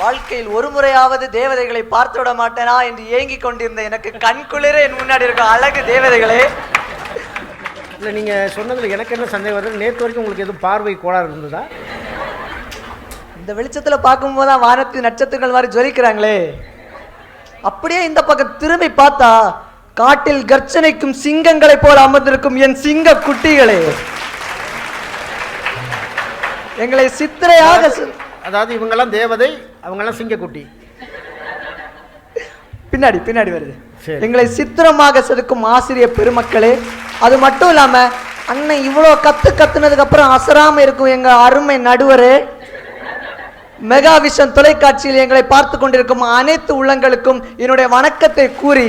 வாழ்க்கையில் ஒரு முறையாவது தேவதைகளை பார்த்து விட மாட்டேனா என்று ஏங்கிக் கொண்டிருந்த எனக்கு கண் குளிர என் முன்னாடி இருக்கும் அழகு தேவதைகளே. இல்லை நீங்கள் சொன்னதில் எனக்கு என்ன சந்தேகம் வருது? நேற்று வரைக்கும் உங்களுக்கு எதுவும் பார்வை கோளாறு இருந்ததா? இந்த வெளிச்சத்துல பார்க்கும்போது தான் வானத்து நட்சத்திரங்கள் மாதிரி ஜொலிக்கிறாங்களே. அப்படியே இந்த பக்கம் திரும்பி பார்த்தா காட்டில் கர்ச்சனைக்கும் சிங்கங்களைப் போல அமர்ந்திருக்கும் என் சிங்க குட்டிகளே. எங்களை சித்திரையாக அதாவது இவங்கெல்லாம் தேவதை அவங்கெல்லாம் சிங்கக்குட்டி. பின்னாடி பின்னாடி வருது. எங்களை சித்திரமாக செதுக்கும் ஆசிரியர் பெருமக்களே அது மட்டும் இல்லாம அண்ணன் இவ்வளோ கத்து கத்துனதுக்கு அப்புறம் அசராம இருக்கும் எங்க அருமை நடுவரே. மெகா விஷன் தொலைக்காட்சியில் எங்களை பார்த்து கொண்டிருக்கும் அனைத்து உள்ளங்களுக்கும் என்னுடைய வணக்கத்தை கூறி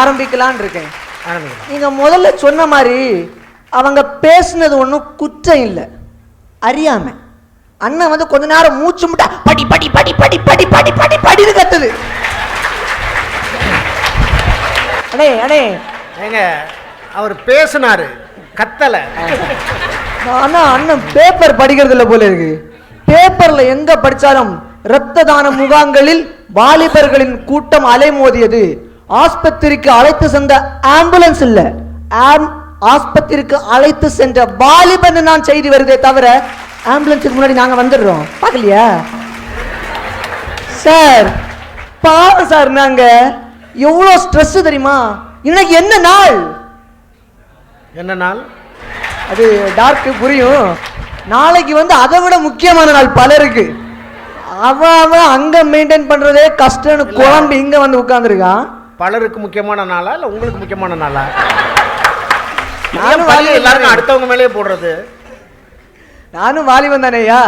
ஆரம்பிக்கலான் இருக்கேன். ஆரம்பிக்கலாம். நீங்க முதல்ல சொன்ன மாதிரி அவங்க பேசுனது ஒன்றும் குற்றம் இல்லை. அறியாம. அண்ணன் வந்து கொஞ்ச நேரம் மூச்சு முட்டா படி படி படி படி படி படி படி படின்னு கத்துது. அடே அடே. ஏங்க அவர் பேசினாரு கத்தலை. ஆனா அண்ணன் பேப்பர் படிக்கிறது இல்ல போல இருக்கு. பேப்பர்ல எங்க படிச்சாலும் இரத்த தான முகாம்களில் வாலிபர்களின் கூட்டம் அலைமோதியது. ஆஸ்பத்திரிக்கு அழைத்து சென்ற ஆம்புலன்ஸ் இல்ல. ஆஸ்பத்திரிக்கு அழைத்து சென்ற வாலிபன் நான் செய்தி வருதே தவிர ஆம்புலன்ஸுக்கு முன்னாடி நாங்க வந்துடுறோம். பார்க்கலையா? சார் பாவம் சார் நாங்க எவ்வளோ ஸ்ட்ரெஸ் தெரியுமா? இன்னைக்கு என்ன நாள்? என்ன நாள்? அது டார்க்கு புரியும். நாளைக்கு வந்து அதை விட முக்கியமான நாள் பலருக்கு. அவன் அவன் அங்க மெயின்டைன் பண்றதே கஷ்டம்னு குழம்பு இங்க வந்து உட்கார்ந்துருக்கான் பலருக்கு முக்கியமான நாளா இல்லை உங்களுக்கு முக்கியமான நாளா? நானும் எல்லாருக்கும். அடுத்தவங்க மேலேயே போடுறது? நானும் வாலிபன் தானேயா